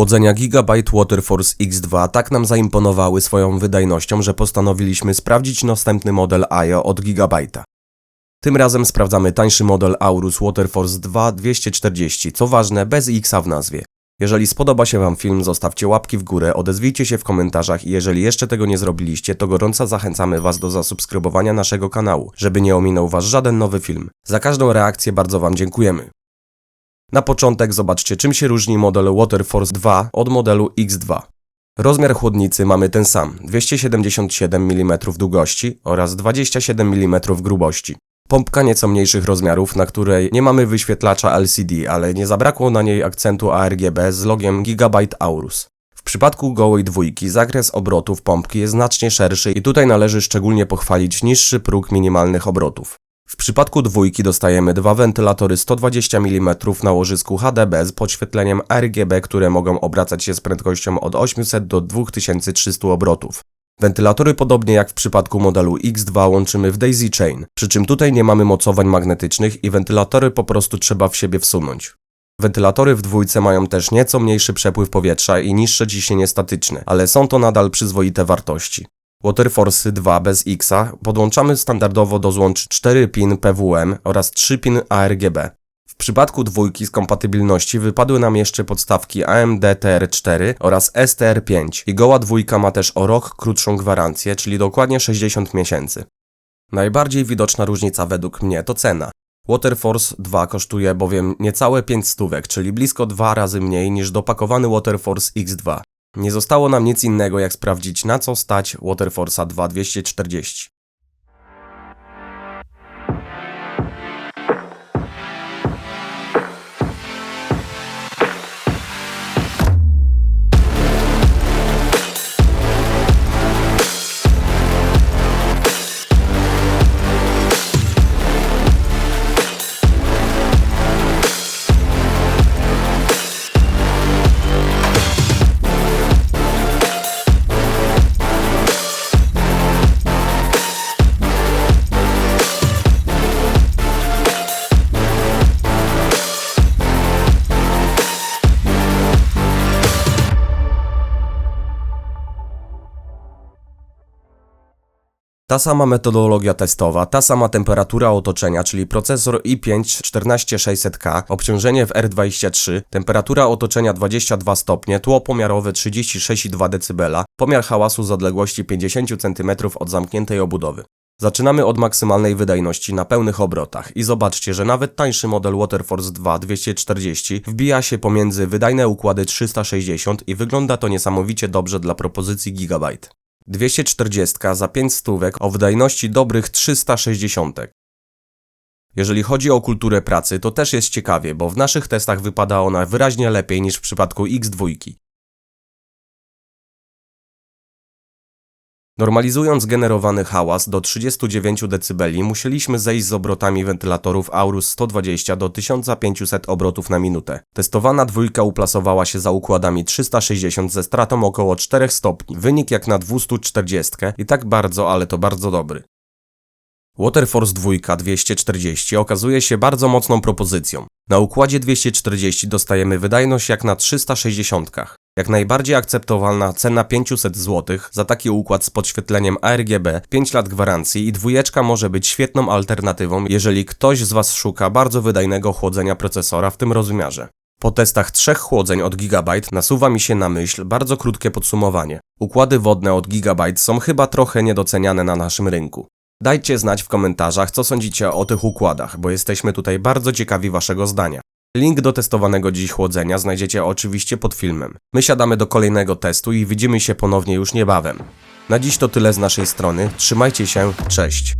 Chłodzenia Gigabyte Waterforce X2 tak nam zaimponowały swoją wydajnością, że postanowiliśmy sprawdzić następny model IO od Gigabyte'a. Tym razem sprawdzamy tańszy model Aorus Waterforce 2 240, co ważne bez X w nazwie. Jeżeli spodoba się Wam film, zostawcie łapki w górę, odezwijcie się w komentarzach i jeżeli jeszcze tego nie zrobiliście, to gorąco zachęcamy Was do zasubskrybowania naszego kanału, żeby nie ominął Was żaden nowy film. Za każdą reakcję bardzo Wam dziękujemy. Na początek zobaczcie czym się różni model Waterforce 2 od modelu X2. Rozmiar chłodnicy mamy ten sam, 277 mm długości oraz 27 mm grubości. Pompka nieco mniejszych rozmiarów, na której nie mamy wyświetlacza LCD, ale nie zabrakło na niej akcentu ARGB z logiem Gigabyte Aorus. W przypadku gołej dwójki zakres obrotów pompki jest znacznie szerszy i tutaj należy szczególnie pochwalić niższy próg minimalnych obrotów. W przypadku dwójki dostajemy dwa wentylatory 120 mm na łożysku HDB z podświetleniem RGB, które mogą obracać się z prędkością od 800 do 2300 obrotów. Wentylatory podobnie jak w przypadku modelu X2 łączymy w daisy chain, przy czym tutaj nie mamy mocowań magnetycznych i wentylatory po prostu trzeba w siebie wsunąć. Wentylatory w dwójce mają też nieco mniejszy przepływ powietrza i niższe ciśnienie statyczne, ale są to nadal przyzwoite wartości. Waterforce 2 bez X podłączamy standardowo do złącz 4 pin PWM oraz 3 pin ARGB. W przypadku dwójki z kompatybilności wypadły nam jeszcze podstawki AMD TR4 oraz STR5 i goła dwójka ma też o rok krótszą gwarancję, czyli dokładnie 60 miesięcy. Najbardziej widoczna różnica według mnie to cena. Waterforce 2 kosztuje bowiem niecałe 5 stówek, czyli blisko dwa razy mniej niż dopakowany Waterforce X2. Nie zostało nam nic innego jak sprawdzić na co stać Waterforce'a 2 Ta sama metodologia testowa, ta sama temperatura otoczenia, czyli procesor i5 14600K, obciążenie w R23, temperatura otoczenia 22 stopnie, tło pomiarowe 36,2 dB, pomiar hałasu z odległości 50 cm od zamkniętej obudowy. Zaczynamy od maksymalnej wydajności na pełnych obrotach i zobaczcie, że nawet tańszy model Waterforce 2 240 wbija się pomiędzy wydajne układy 360 i wygląda to niesamowicie dobrze dla propozycji Gigabyte. 240 za 5 stówek o wydajności dobrych 360. Jeżeli chodzi o kulturę pracy, to też jest ciekawie, bo w naszych testach wypada ona wyraźnie lepiej niż w przypadku X2. Normalizując generowany hałas do 39 dB, musieliśmy zejść z obrotami wentylatorów Aurus 120 do 1500 obrotów na minutę. Testowana dwójka uplasowała się za układami 360 ze stratą około 4 stopni. Wynik jak na 240 i tak bardzo, ale to bardzo dobry. Waterforce 2 240 okazuje się bardzo mocną propozycją. Na układzie 240 dostajemy wydajność jak na 360. Jak najbardziej akceptowalna cena 500 zł za taki układ z podświetleniem ARGB, 5 lat gwarancji i dwójeczka może być świetną alternatywą, jeżeli ktoś z Was szuka bardzo wydajnego chłodzenia procesora w tym rozmiarze. Po testach trzech chłodzeń od Gigabyte nasuwa mi się na myśl bardzo krótkie podsumowanie. Układy wodne od Gigabyte są chyba trochę niedoceniane na naszym rynku. Dajcie znać w komentarzach, co sądzicie o tych układach, bo jesteśmy tutaj bardzo ciekawi Waszego zdania. Link do testowanego dziś chłodzenia znajdziecie oczywiście pod filmem. My siadamy do kolejnego testu i widzimy się ponownie już niebawem. Na dziś to tyle z naszej strony. Trzymajcie się, cześć.